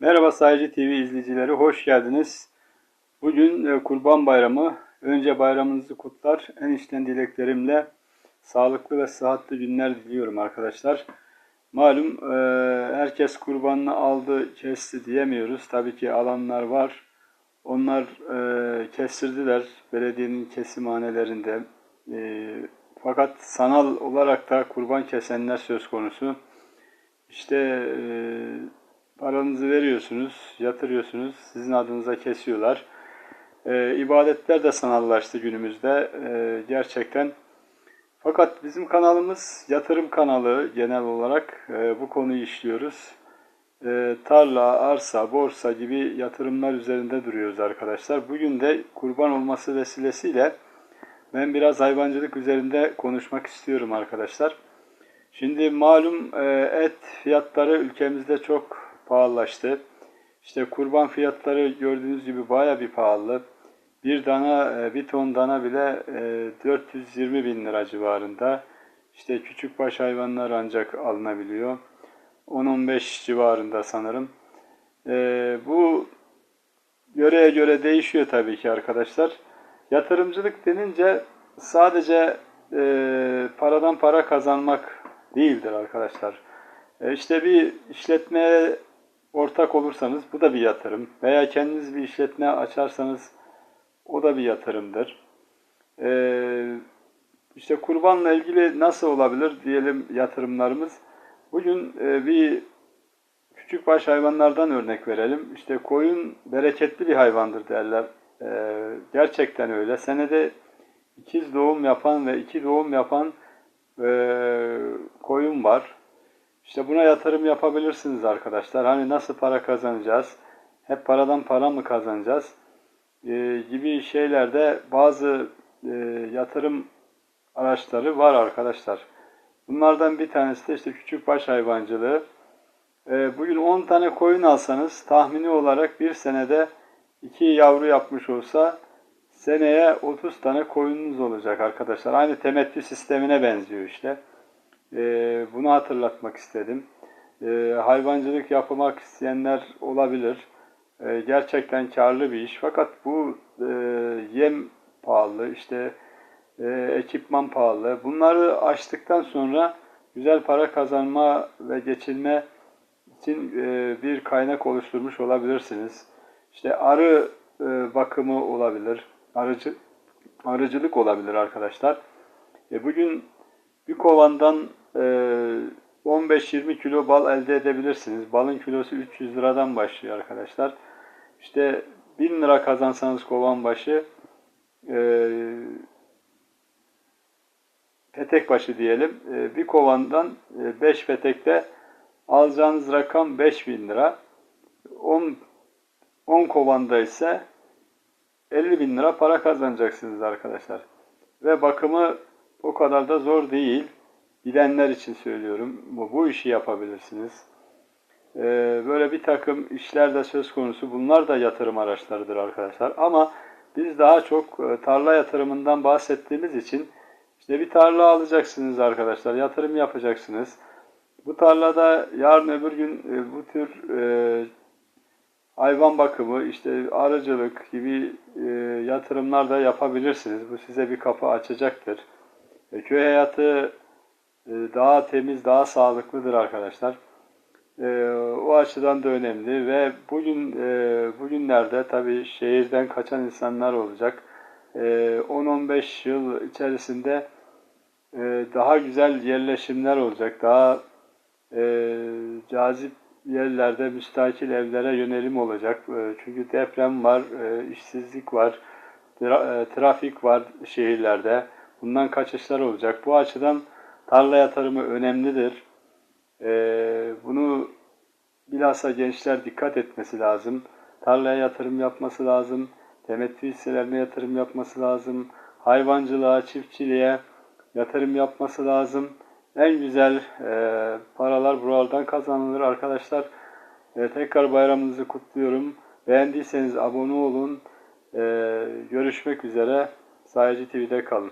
Merhaba Sayıcı TV izleyicileri, hoş geldiniz. Bugün e, Kurban Bayramı. Önce bayramınızı kutlar. En içten dileklerimle sağlıklı ve sıhhatli günler diliyorum arkadaşlar. Malum e, herkes kurbanını aldı, kesti diyemiyoruz. Tabii ki alanlar var. Onlar e, kestirdiler belediyenin kesimhanelerinde. Fakat sanal olarak da kurban kesenler söz konusu. İşte Paranızı veriyorsunuz, yatırıyorsunuz, sizin adınıza kesiyorlar. E, ibadetler de sanallaştı günümüzde e, gerçekten. Fakat bizim kanalımız yatırım kanalı genel olarak e, bu konuyu işliyoruz. E, tarla, arsa, borsa gibi yatırımlar üzerinde duruyoruz arkadaşlar. Bugün de kurban olması vesilesiyle ben biraz hayvancılık üzerinde konuşmak istiyorum arkadaşlar. Şimdi malum e, et fiyatları ülkemizde çok pahalılaştı. İşte kurban fiyatları gördüğünüz gibi baya bir pahalı. Bir dana, e, bir ton dana bile 420 e, bin lira civarında. İşte küçük baş hayvanlar ancak alınabiliyor. 10-15 civarında sanırım. E, bu göreye göre değişiyor tabii ki arkadaşlar. Yatırımcılık denince sadece paradan para kazanmak değildir arkadaşlar. İşte bir işletmeye ortak olursanız bu da bir yatırım. Veya kendiniz bir işletme açarsanız o da bir yatırımdır. Ee, işte kurbanla ilgili nasıl olabilir diyelim yatırımlarımız. Bugün e, bir küçük baş hayvanlardan örnek verelim. İşte koyun bereketli bir hayvandır derler. Ee, gerçekten öyle. Senede ikiz doğum yapan ve iki doğum yapan e, koyun var. İşte buna yatırım yapabilirsiniz arkadaşlar. Hani nasıl para kazanacağız? Hep paradan para mı kazanacağız? Ee, gibi şeylerde bazı e, yatırım araçları var arkadaşlar. Bunlardan bir tanesi de işte küçük baş hayvancılığı. Ee, bugün 10 tane koyun alsanız tahmini olarak bir senede 2 yavru yapmış olsa seneye 30 tane koyununuz olacak arkadaşlar. Aynı temettü sistemine benziyor işte. E, bunu hatırlatmak istedim. E, hayvancılık yapmak isteyenler olabilir. E, gerçekten karlı bir iş. Fakat bu e, yem pahalı, işte e, ekipman pahalı. Bunları açtıktan sonra güzel para kazanma ve geçinme için e, bir kaynak oluşturmuş olabilirsiniz. İşte arı e, bakımı olabilir, arıcı arıcılık olabilir arkadaşlar. E, bugün bir kovandan 15-20 ee, kilo bal elde edebilirsiniz. Balın kilosu 300 liradan başlıyor arkadaşlar. İşte 1000 lira kazansanız kovan başı e, petek başı diyelim. E, bir kovandan 5 e, petekte alacağınız rakam 5000 lira. 10, 10 kovanda ise 50 bin lira para kazanacaksınız arkadaşlar. Ve bakımı o kadar da zor değil bilenler için söylüyorum. Bu, bu işi yapabilirsiniz. Ee, böyle bir takım işler de söz konusu. Bunlar da yatırım araçlarıdır arkadaşlar. Ama biz daha çok e, tarla yatırımından bahsettiğimiz için işte bir tarla alacaksınız arkadaşlar. Yatırım yapacaksınız. Bu tarlada yarın öbür gün e, bu tür e, hayvan bakımı, işte arıcılık gibi e, yatırımlar da yapabilirsiniz. Bu size bir kapı açacaktır. E, köy hayatı daha temiz, daha sağlıklıdır arkadaşlar. Ee, o açıdan da önemli ve bugün e, bugünlerde tabii şehirden kaçan insanlar olacak. 10-15 ee, yıl içerisinde e, daha güzel yerleşimler olacak. Daha e, cazip yerlerde müstakil evlere yönelim olacak. Çünkü deprem var, işsizlik var, trafik var şehirlerde. Bundan kaçışlar olacak. Bu açıdan Tarla yatırımı önemlidir. Ee, bunu bilhassa gençler dikkat etmesi lazım. Tarlaya yatırım yapması lazım. Temettü hisselerine yatırım yapması lazım. Hayvancılığa, çiftçiliğe yatırım yapması lazım. En güzel e, paralar buralardan kazanılır arkadaşlar. E, tekrar bayramınızı kutluyorum. Beğendiyseniz abone olun. E, görüşmek üzere. Sayıcı TV'de kalın.